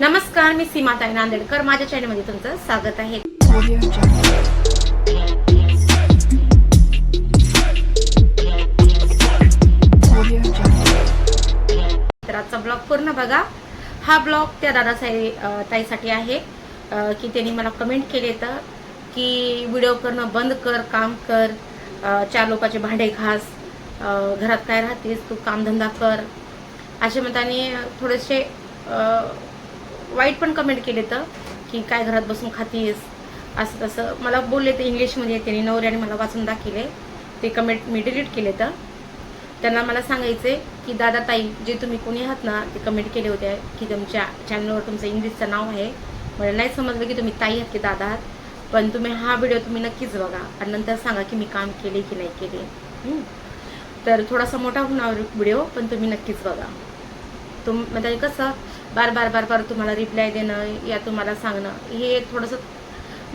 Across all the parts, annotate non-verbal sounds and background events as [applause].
नमस्कार मी सीमाताई नांदेडकर. माझ्या चॅनलमध्ये तुमचं स्वागत आहे. तर आजचा ब्लॉग पूर्ण बघा. हा ब्लॉग त्या दादासाई ताईसाठी आहे की त्यांनी मला कमेंट केले तर की व्हिडिओ करणं बंद कर काम कर चार लोकांचे भांडे घास घरात काय राहतेस तू कामधंदा कर. असे म्हणताना थोडेसे वाईट पण कमेंट केले तर की काय घरात बसून खातीस? असं तसं. मला बोलले ते इंग्लिशमध्ये त्यांनी नवऱ्याने मला वाचून दाखवले. ते कमेंट मी डिलीट केले तर. त्यांना मला सांगायचे की दादा ताई जे तुम्ही कोणी आहात ना ते कमेंट केले होते की तुमच्या चॅनलवर तुमचं इंग्लिशचं नाव आहे. मला नाही समजलं की तुम्ही ताई आहात की दादा आहात. पण तुम्ही हा व्हिडिओ तुम्ही नक्कीच बघा आणि नंतर सांगा की मी काम केले की नाही केले. तर थोडासा मोठा होणार व्हिडिओ पण तुम्ही नक्कीच बघा. तुम म्हणजे कसं बार बार बार बार तुम्हाला रिप्लाय देणं या तुम्हाला सांगणं हे एक थोडंसं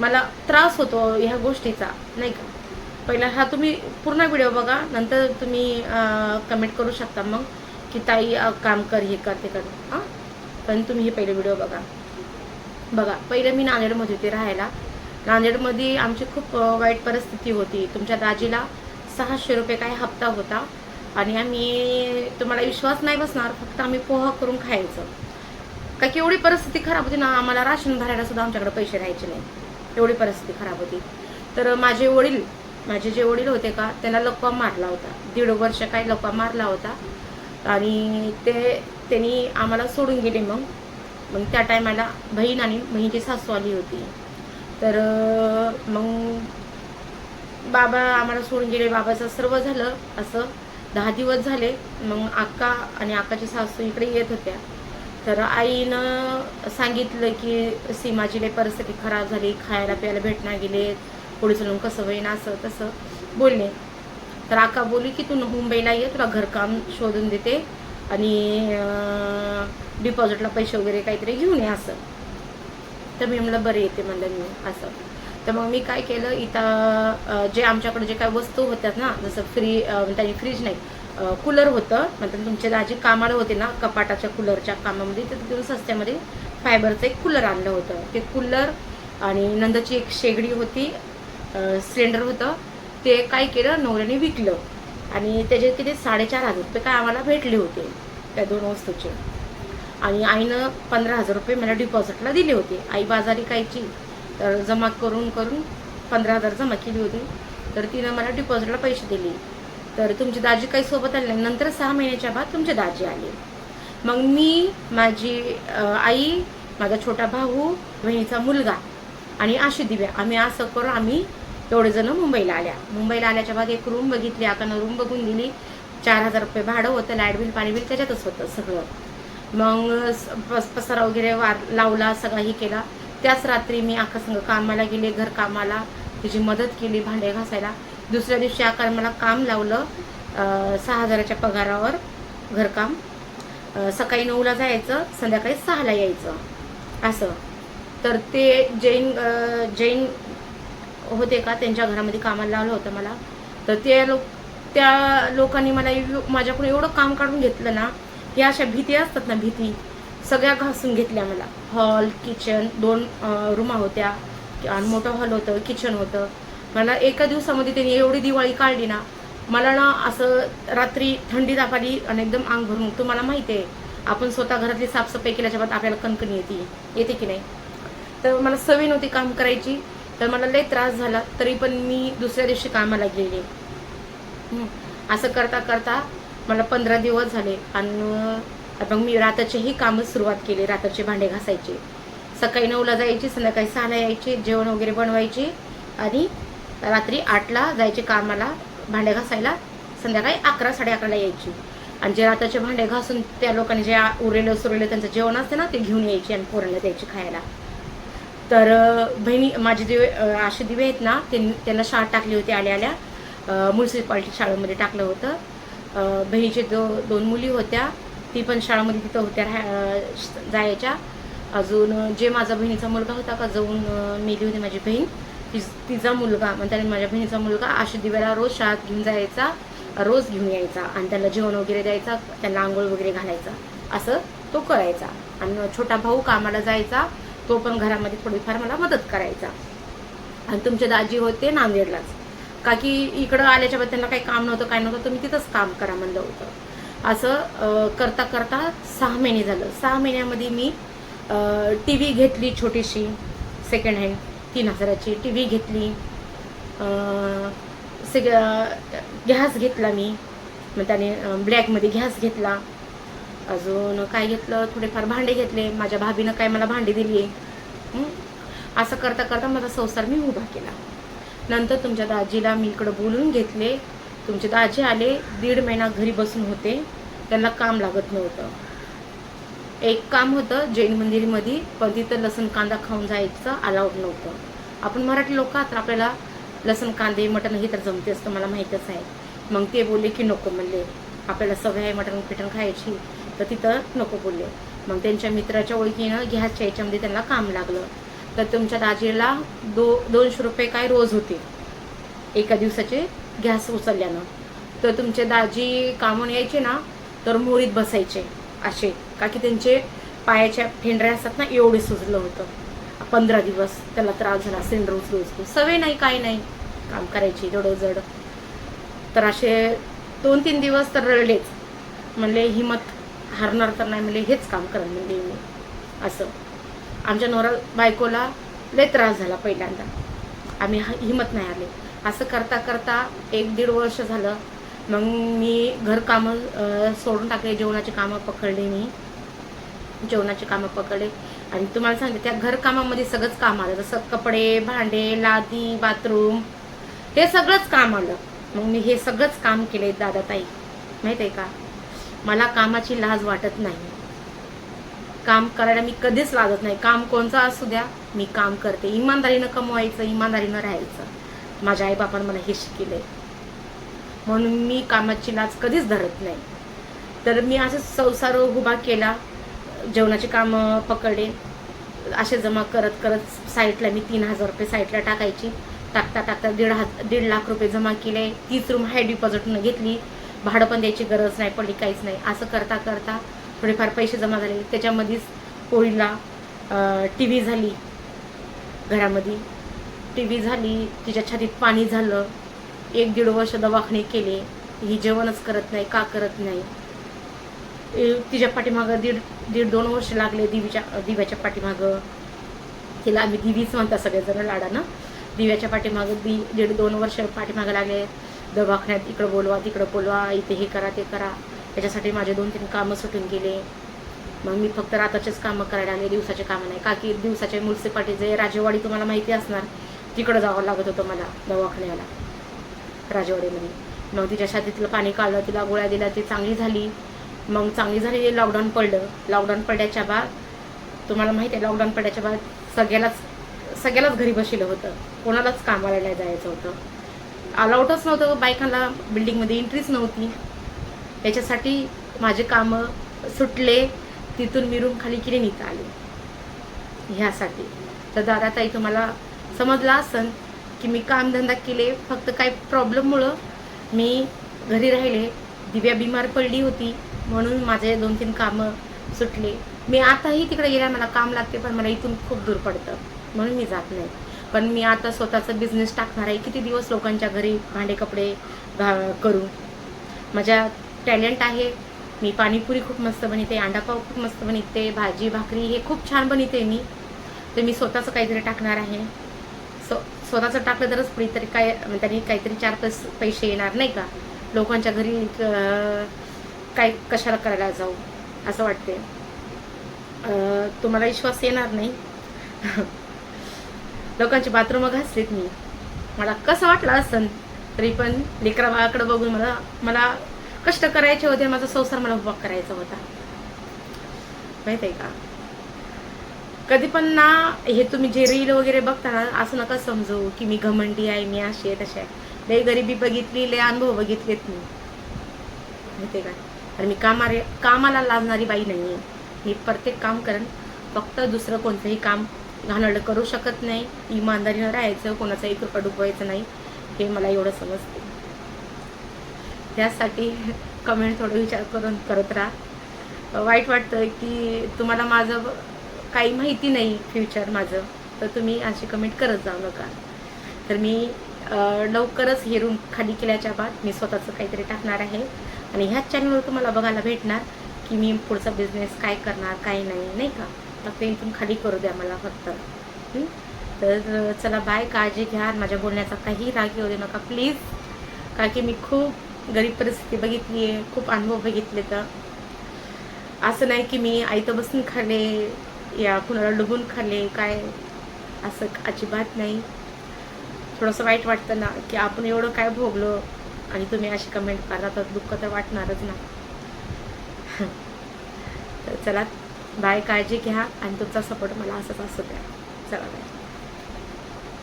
मला त्रास होतो ह्या गोष्टीचा नाही का? पहिला हा तुम्ही पूर्ण व्हिडिओ बघा नंतर तुम्ही कमेंट करू शकता मग की ताई काम कर हे कर ते कर हां? पण तुम्ही हे पहिले व्हिडिओ बघा. बघा पहिले मी नांदेडमध्ये होते राहायला. नांदेडमध्ये आमची खूप वाईट परिस्थिती होती. तुमच्या दाजीला सहाशे रुपये काय हप्ता होता. आणि आम्ही तुम्हाला विश्वास नाही बसणार फक्त आम्ही पोहा करून खायचं. का की एवढी परिस्थिती खराब होती ना आम्हाला राशन भरायला सुद्धा आमच्याकडे पैसे राहायचे नाही. एवढी परिस्थिती खराब होती. तर माझे वडील माझे जे वडील होते का त्यांना लकवा मारला होता. दीड वर्ष काय लकवा मारला होता. आणि ते त्यांनी आम्हाला सोडून गेले मग. मग त्या टायमाला बहीण आणि बहिणीची सासू आली होती. तर मग बाबा आम्हाला सोडून गेले. बाबाचं सर्व झालं. असं दहा दिवस झाले. मग आक्का आणि आकाची सासू इकडे येत होत्या. तर आईनं सांगितलं की सीमाची लई परिस्थिती खराब झाली खायला प्यायला भेटणार गेले पुढे चलून कसं होईन असं तसं बोलले. तर आका बोली की तू मुंबईला ये तुला घरकाम शोधून देते आणि डिपॉझिटला पैसे वगैरे काहीतरी घेऊन ये असं. तर मी म्हणलं बरं येते म्हणलं मी असं. तर मग मी काय केलं इथं जे आमच्याकडे जे काय वस्तू होत्यात ना जसं फ्री म्हणजे त्याची फ्रीज नाही कूलर होतं. मतलब तुमचे दाजी कामाला होते ना कपाटाच्या कूलरच्या कामामध्ये तर तिथून सस्त्यामध्ये फायबरचं एक कूलर आणलं होतं. ते कूलर आणि नंदची एक शेगडी होती सिलेंडर होतं. ते काय केलं नवऱ्याने विकलं. आणि त्याचे किती साडेचार हजार रुपये काय आम्हाला भेटले होते त्या दोन वस्तूचे. आणि आईनं पंधरा हजार रुपये मला डिपॉझिटला दिले होते. आई बाजारी कायची तर जमा करून करून पंधरा हजार जमा केली होती. तर तिनं मला डिपॉझिटला पैसे दिले. तर तुमची दाजी काही सोबत आले नाही. नंतर सहा महिन्याच्या बाद तुमची दाजी आले. मग मी माझी आई माझा छोटा भाऊ बहिणीचा मुलगा आणि आशी दिव्या आम्ही असं करून आम्ही एवढे जण मुंबईला आल्या. मुंबईला आल्याच्या बाद एक रूम बघितली आकानं रूम बघून दिली. चार हजार रुपये भाडं होतं लाइट बिल पाणी बिल त्याच्यातच होतं सगळं. मग स- पस- पसारा वगैरे वार लावला सगळा हे केला. त्याच रात्री मी आकासंग कामाला गेले घर कामाला. तिची मदत केली भांडे घासायला. दुसऱ्या दिवशी आकार मला काम लावलं सहा हजाराच्या पगारावर घरकाम. सकाळी नऊला जायचं संध्याकाळी सहाला यायचं असं. तर ते जैन जैन होते का त्यांच्या घरामध्ये कामाला लावलं होतं मला. तर ते लोक त्या लोकांनी मला माझ्याकडून एवढं काम काढून घेतलं ना की अशा भीती असतात ना भीती सगळ्या घासून घेतल्या मला. हॉल किचन दोन रूमा होत्या. आणि मोठं हॉल होतं किचन होतं. मला एका दिवसामध्ये त्यांनी एवढी दिवाळी काढली ना मला ना असं रात्री थंडी दाखाली आणि एकदम अंग भरून तुम्हाला माहिती आहे आपण स्वतः घरातली साफसफाई केल्याच्या बाद आपल्याला कणकणी येते. येते की नाही? तर मला सवय नव्हती काम करायची तर मला लय त्रास झाला तरी पण मी दुसऱ्या दिवशी कामाला गेले. असं करता करता मला पंधरा दिवस झाले आणि मग मी रात्रीचेही कामं सुरुवात केली रात्रीचे भांडे घासायचे. सकाळी नऊला जायची संध्याकाळी सहाला यायची जेवण वगैरे बनवायची आणि रात्री आठला जायचे कामाला भांडे घासायला संध्याकाळी अकरा साडे अकराला यायची. आणि जे रात्रीचे भांडे घासून त्या लोकांनी जे उरलेलं सुरलेलं त्यांचं जेवण असते ना ते घेऊन यायचे आणि पोरांना द्यायची खायला. तर बहिणी माझे दिवे असे दिवे आहेत ना त्यांना शाळा टाकली होती आल्या आल्या. म्युन्सिपाल्टी शाळेमध्ये टाकलं होतं. बहिणीचे दो दोन मुली होत्या. ती पण शाळेमध्ये तिथं होत्या श- जायच्या. अजून जे माझा बहिणीचा मुलगा होता का जाऊन मेली होती माझी बहीण. ती तिचा मुलगा म्हणजे माझ्या बहिणीचा मुलगा आशे दिव्याला रोज शाळेत घेऊन जायचा रोज घेऊन यायचा. आणि त्याला जेवण वगैरे द्यायचा त्यांना आंघोळ वगैरे घालायचा. असं तो करायचा. आणि छोटा भाऊ कामाला जायचा तो पण घरामध्ये थोडीफार मला मदत करायचा. आणि तुमचे दाजी होते नांदेडलाच. का की इकडं आल्याच्या त्यांना काही काम नव्हतं काय नव्हतं तुम्ही तिथंच काम करा म्हणलं होतं. असं करता करता सहा महिने झालं. सहा महिन्यामध्ये मी टी व्ही घेतली छोटीशी सेकंड हँड तीन हजाराची टी व्ही घेतली. सग गॅस घेतला मी. मग त्याने ब्लॅकमध्ये घॅस घेतला. अजून काय घेतलं? थोडेफार भांडे घेतले. माझ्या भाभीनं काय मला भांडे दिली आहे असं करता करता माझा संसार मी उभा केला. नंतर तुमच्या दाजीला मी इकडं बोलून घेतले. तुमचे दाजी आले. दीड महिना घरी बसून होते. त्यांना काम लागत नव्हतं. एक काम होतं जैन मंदिरमध्ये पण तिथं लसण कांदा खाऊन जायचं अलाउड नव्हतं. आपण मराठी लोक तर आपल्याला लसण कांदे मटण हे तर जमते असतं मला माहीतच आहे. मग ते बोलले की नको म्हणले. आपल्याला सवय आहे मटण पिटण खायची तर तिथं नको बोलले. मग त्यांच्या मित्राच्या ओळखीनं गॅसच्या याच्यामध्ये त्यांना काम लागलं. तर तुमच्या दाजीला दो दोनशे रुपये काय रोज होते? एका दिवसाचे गॅस उचलल्यानं. तर तुमचे दाजी कामून यायचे ना तर मोरीत बसायचे. असे. का की त्यांचे पायाच्या फेंढऱ्या असतात ना एवढे सुजलं होतं. पंधरा दिवस त्याला त्रास झाला सिलेंडर उचलू उचलू सवय नाही काही नाही. काम करायची थोडं जड. तर असे दोन तीन दिवस तर रडलेच. म्हणले हिमत हारणार तर नाही म्हणले हेच काम करा म्हणले मी. असं. आमच्या नवरा बायकोला लय त्रास झाला पहिल्यांदा. आम्ही हिमत नाही आले असं करता करता एक दीड वर्ष झालं. मग मी घरकामं सोडून टाकले जेवणाची कामं पकडली मी. जेवणाची कामं पकडले. आणि तुम्हाला सांगते त्या घरकामामध्ये सगळंच काम आलं. जसं कपडे भांडे लादी बाथरूम हे सगळंच काम आलं. मग मी हे सगळंच काम केले दादा ताई माहीत आहे का? मला कामाची लाज वाटत नाही. काम करायला मी कधीच लाजत नाही. काम कोणचं असू द्या मी काम करते. इमानदारीनं कमवायचं इमानदारीनं राहायचं. माझ्या आईबापानं मला हे शिकले म्हणून मी कामाची लाच कधीच धरत नाही. तर मी असं संसार उभा केला जेवणाचे कामं पकडले असे जमा करत करत साईटला मी तीन हजार रुपये साईटला टाकायची. टाकता टाकता दीड हजार दीड लाख रुपये जमा केले. तीच रूम हाय डिपॉझिटनं घेतली. भाडं पण द्यायची गरज नाही पडली काहीच नाही. असं करता करता थोडेफार पैसे जमा झाले. त्याच्यामध्येच पोळीला टी व्ही झाली. घरामध्ये टी व्ही झाली. तिच्या छातीत पाणी झालं. एक दीड वर्ष दवाखाने केले. ही जेवणच करत नाही का करत नाही? तिच्या पाठीमागं दीड दीड दोन वर्ष लागले दिवीच्या दिव्याच्या पाठीमागं. तिला आम्ही दिवीच म्हणता सगळेजण लाडानं. दिव्याच्या पाठीमागं दी दीड दोन वर्ष पाठीमागं लागले. दवाखान्यात इकडं बोलवा तिकडं बोलवा इथे हे करा ते करा. त्याच्यासाठी माझे दोन तीन कामं सुटून गेले. मग मी फक्त राताचेच कामं करायला लागले दिवसाचे कामं नाही. का की दिवसाचे म्युन्सिपाल्टीचे राजेवाडी तुम्हाला माहिती असणार तिकडं जावं लागत होतं मला दवाखान्याला. राजवाडीमध्ये. मग तिच्या छातीतलं पाणी काढलं तिला गोळ्या दिल्या ती चांगली झाली. मग चांगली झाली लॉकडाऊन पडलं. लॉकडाऊन पडल्याच्या बाद तुम्हाला माहिती आहे लॉकडाऊन पडल्याच्या बाद सगळ्यालाच सगळ्यालाच घरी बसलेलं होतं. कोणालाच कामाला नाही जायचं होतं. अलाउटच नव्हतं बायकांना बिल्डिंगमध्ये एंट्रीच नव्हती. याच्यासाठी माझे कामं सुटले तिथून मिरून खाली केली इथं आले. ह्यासाठी. तर दादा ताई तुम्हाला समजलं असन की मी कामधंदा केले फक्त काही प्रॉब्लेममुळं मी घरी राहिले दिव्या बिमार पडली होती म्हणून माझे दोन तीन कामं सुटले. मी आताही तिकडे गेल्या मला काम लागते पण मला इथून खूप दूर पडतं म्हणून मी जात नाही. पण मी आता स्वतःचा बिझनेस टाकणार आहे किती दिवस लोकांच्या घरी भांडे कपडे घा करू? माझ्या टॅलेंट आहे मी पाणीपुरी खूप मस्त बनवते अंडापाव खूप मस्त बनवते भाजी भाकरी हे खूप छान बनवते मी. तर मी स्वतःचं काहीतरी टाकणार आहे. स्वतःचं टाकलं तरच पुढे तरी काय म्हणजे त्यांनी काहीतरी चार पैस पैसे येणार नाही का? लोकांच्या घरी काय कशाला करायला जाऊ? असं वाटते तुम्हाला विश्वास येणार नाही. [laughs] लोकांची बाथरूम घासलीत मी. मला कसं वाटलं असन तरी पण लेकरा बाळाकडे बघून मला मला कष्ट करायचे होते माझा संसार मला उभा करायचा होता. माहीत आहे का? कधी पण ना हे तुम्ही जे रील वगैरे बघता ना असं नका समजू की मी घमंडी आहे मी अशी आहे तशी आहे. लय गरिबी बघितली लय अनुभव बघितलेत मी. माहिती का? आणि मी कामारे कामाला लाजणारी बाई नाही आहे मी प्रत्येक काम करेन फक्त दुसरं कोणतंही काम घाणेरडं करू शकत नाही. इमानदारीनं राहायचं कोणाचा एक रुपया डुबवायचं नाही हे मला एवढं समजते. त्यासाठी कमेंट थोडं विचार करून करत राहा. वाईट वाटतं की तुम्हाला माझं काही माहिती नाही फ्युचर माझं तर तुम्ही अशी कमेंट करत जाऊ नका. तर मी लवकरच हे रूम खाली केल्याच्या बाद मी स्वतःचं काहीतरी टाकणार आहे. आणि ह्याच चॅनलवर तुम्हाला बघायला भेटणार की मी पुढचा बिझनेस काय करणार काय नाही नाही का? फक्त इथून खाली करू द्या मला फक्त. तर चला बाय काळजी घ्या. माझ्या बोलण्याचा काही राग येऊ देऊ नका प्लीज कारण की मी खूप गरीब परिस्थिती बघितली आहे खूप अनुभव बघितले तर. असं नाही की मी आईतं बसून खाणे या कुणाला डुबून खाल्ले काय असं अजिबात नाही. थोडंसं वाईट वाटतं ना की आपण एवढं काय भोगलो आणि तुम्ही अशी कमेंट करा तर दुःख तर वाटणारच ना. [laughs] तर चला बाय काळजी घ्या आणि तुमचा सपोर्ट मला असंच असू द्या. चला बाय.